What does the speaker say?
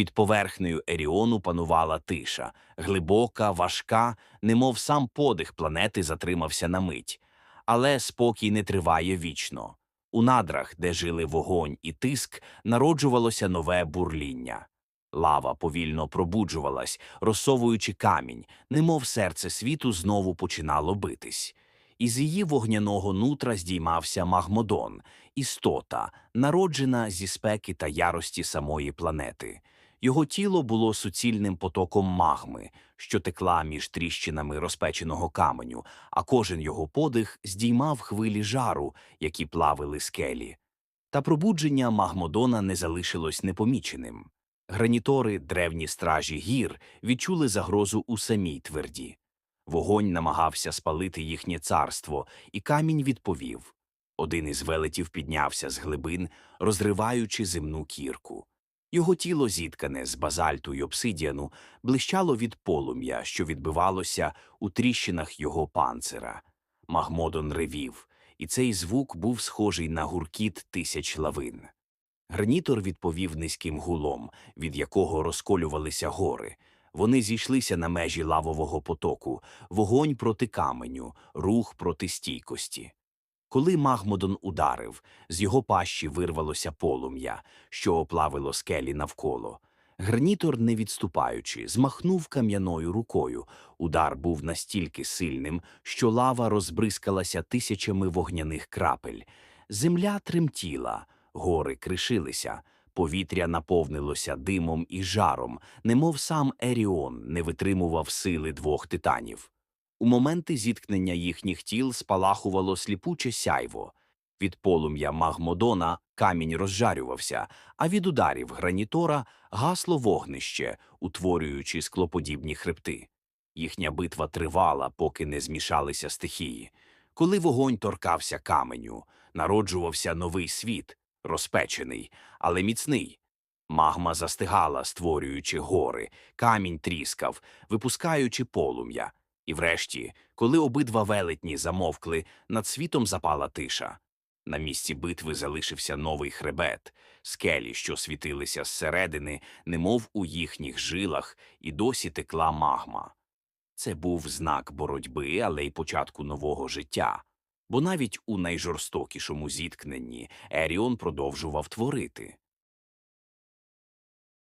Під поверхнею Еріону панувала тиша, глибока, важка, немов сам подих планети затримався на мить. Але спокій не триває вічно. У надрах, де жили вогонь і тиск, народжувалося нове бурління. Лава повільно пробуджувалась, розсовуючи камінь, немов серце світу знову починало битись. Із її вогняного нутра здіймався Магмодон, істота, народжена зі спеки та ярості самої планети. Його тіло було суцільним потоком магми, що текла між тріщинами розпеченого каменю, а кожен його подих здіймав хвилі жару, які плавили скелі. Та пробудження Магмодона не залишилось непоміченим. Гранітори, древні стражі гір, відчули загрозу у самій тверді. Вогонь намагався спалити їхнє царство, і камінь відповів. Один із велетів піднявся з глибин, розриваючи земну кірку. Його тіло, зіткане з базальту й обсидіану, блищало від полум'я, що відбивалося у тріщинах його панцира. Магмодон ревів, і цей звук був схожий на гуркіт тисяч лавин. Гранітор відповів низьким гулом, від якого розколювалися гори. Вони зійшлися на межі лавового потоку, вогонь проти каменю, рух проти стійкості. Коли Магмодон ударив, з його пащі вирвалося полум'я, що оплавило скелі навколо. Гранітор, не відступаючи, змахнув кам'яною рукою. Удар був настільки сильним, що лава розбризкалася тисячами вогняних крапель. Земля тремтіла, гори кришилися, повітря наповнилося димом і жаром, немов сам Еріон не витримував сили двох титанів. У моменти зіткнення їхніх тіл спалахувало сліпуче сяйво. Від полум'я Магмодона камінь розжарювався, а від ударів гранітора гасло вогнище, утворюючи склоподібні хребти. Їхня битва тривала, поки не змішалися стихії. Коли вогонь торкався каменю, народжувався новий світ, розпечений, але міцний. Магма застигала, створюючи гори, камінь тріскав, випускаючи полум'я. І врешті, коли обидва велетні замовкли, над світом запала тиша. На місці битви залишився новий хребет, скелі, що світилися зсередини, немов у їхніх жилах, і досі текла магма. Це був знак боротьби, але й початку нового життя. Бо навіть у найжорстокішому зіткненні Еріон продовжував творити.